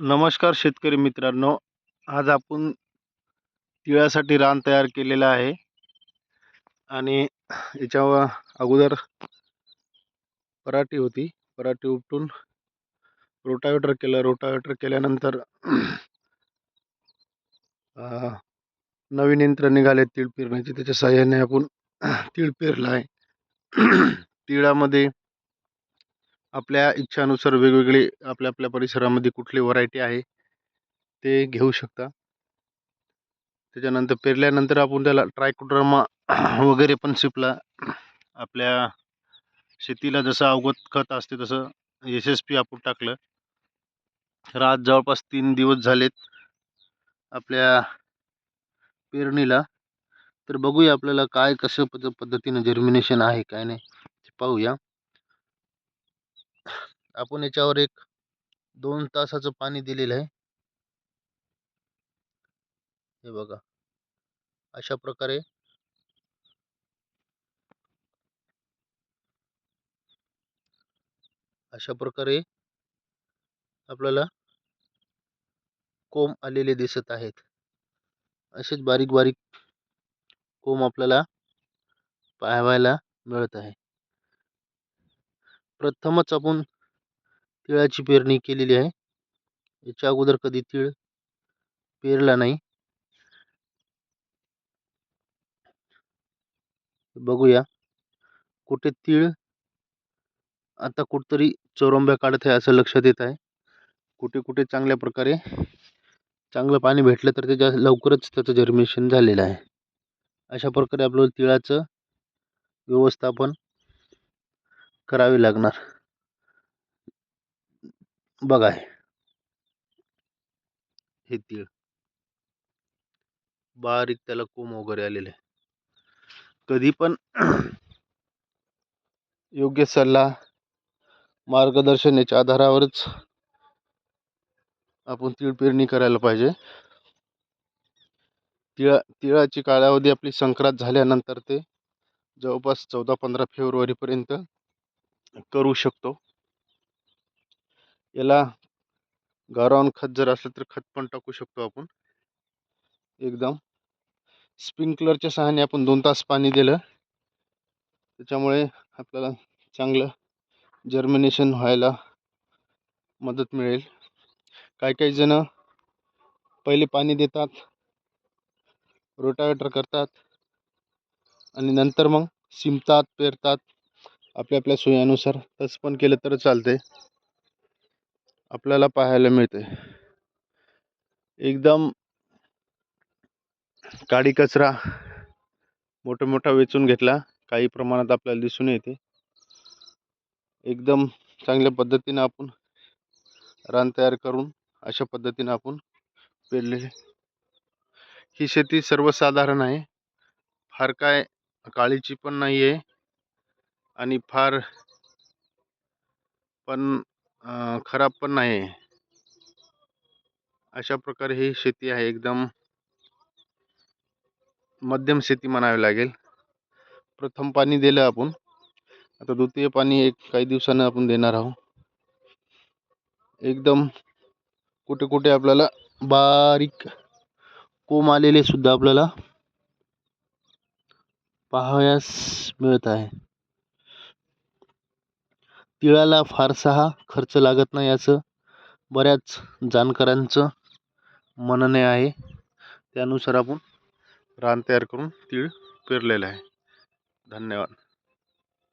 नमस्कार शेतकरी मित्रांनो. आज आपण तिळासाठी रान तयार केलेलं आहे. आणि याच्या अगोदर पराठी होती. पराठी उपटून रोटावेटर केलं. रोटावेटर केल्यानंतर नवीन यंत्र निघाले तीळ पेरण्याचे त्याच्या साह्याने आपण तीळ पेरलं आहे. तिळामध्ये आपल्या इच्छानुसार वेगवेगळे आपल्या आपल्या परिसरामध्ये कुठली व्हरायटी आहे ते घेऊ शकता. त्याच्यानंतर पेरल्यानंतर आपण त्याला ट्रायकोड्रमा वगैरे पण शिपला. आपल्या शेतीला जसं अवगत खत असते तसं एस एस पी आपण टाकलं. तर आज जवळपास तीन दिवस झालेत आपल्या पेरणीला. तर बघूया आपल्याला काय कसं पद्ध पद्धतीनं जर्मिनेशन आहे काय नाही ते पाहूया. आपण याच्यावर एक दोन तासाचं पाणी दिलेलं आहे. हे बघा. अशा प्रकारे अशा प्रकारे आपल्याला कोंब आलेले दिसत आहेत. असेच बारीक बारीक कोंब आपल्याला पाहायला मिळत आहे. प्रथमच आपण तिळाची पेरणी केलेली आहे. याच्या अगोदर कधी तीळ पेरला नाही. बघूया. कुठे तीळ आता कुठतरी चोरंब्या काढत आहे असं लक्षात येत आहे. कुठे कुठे चांगल्या प्रकारे चांगलं पाणी भेटलं तर त्याच्या लवकरच त्याचं जर्मिनेशन झालेलं आहे. अशा प्रकारे आपलं तिळाचं व्यवस्थापन करावे लागणार. बघा हे. तीळ. बारीक त्याला कोंब वगैरे आलेले. कधी पण योग्य सल्ला मार्गदर्शन याच्या आधारावरच आपण तीळ पेरणी करायला पाहिजे. तिळा तिळाची कालावधी आपली संक्रांत झाल्यानंतर ते जवळपास चौदा पंधरा फेब्रुवारीपर्यंत करू शकतो. याला गावरान खत जर असलं तर खत पण टाकू शकतो आपण. एकदम. स्प्रिंकलरच्या सहाने आपण दोन तास पाणी दिलं. त्याच्यामुळे आपल्याला चांगलं जर्मिनेशन व्हायला मदत मिळेल. काही काही जण पहिले पाणी देतात रोटावेटर करतात आणि नंतर मग शिंपतात पेरतात. आपल्या आपल्या सोयानुसार तसं पण केलं तर चालते आपल्याला पाहायला मिळते एकदम काडी कचरा मोठा मोठा वेचून घेतला. काही प्रमाणात आपल्याला दिसून येते. एकदम चांगल्या पद्धतीनं आपण रान तयार करून अशा पद्धतीनं आपण पेरलेले. ही शेती सर्वसाधारण आहे. फार काय काळीची पण नाही आहे आणि फार पण खराब पण नाही. अशा प्रकारे ही शेती आहे एकदम मध्यम शेती म्हणावी लागेल. प्रथम पाणी दिलं आपण. आता द्वितीय पाणी एक काही दिवसानं आपण देणार आहोत. एकदम कुठे कुठे आपल्याला बारीक कोंब आलेले सुद्धा आपल्याला पाहावयास मिळत आहे. तिळाला फारसा हा खर्च लागत नाही असं बऱ्याच जाणकारांचं म्हणणे आहे. त्यानुसार आपण रान तयार करून तीळ पेरलेलं आहे. धन्यवाद.